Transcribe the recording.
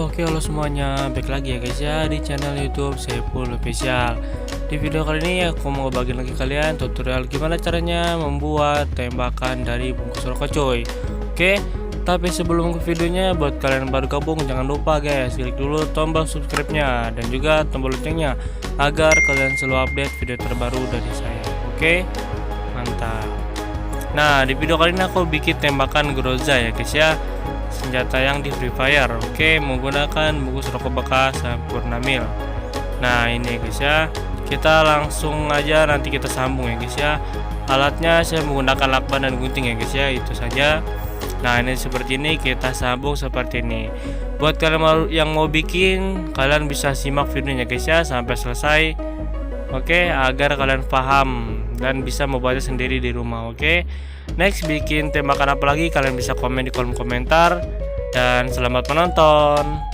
Oke halo semuanya, baik lagi ya guys ya di channel YouTube Saiful Official. Di video kali ini aku mau bagiin lagi kalian tutorial gimana caranya membuat tembakan dari bungkus rokok coy. Oke, tapi sebelum ke videonya buat kalian baru gabung jangan lupa guys klik dulu tombol subscribe-nya dan juga tombol loncengnya agar kalian selalu update video terbaru dari saya. Oke, mantap. Nah di video kali ini aku bikin tembakan Groza ya guys ya senjata yang di Free Fire. Oke menggunakan bungkus rokok bekas Sampurna Mil. Nah ini guys ya. Kita langsung aja nanti kita sambung ya guys ya. Alatnya saya menggunakan lakban dan gunting ya guys ya itu saja. Nah ini seperti ini kita sambung seperti ini. Buat kalian yang mau bikin kalian bisa simak videonya guys ya sampai selesai. Oke, agar kalian paham dan bisa membuatnya sendiri di rumah. Oke, next bikin tembakan apa lagi? Kalian bisa komen di kolom komentar. Dan selamat menonton.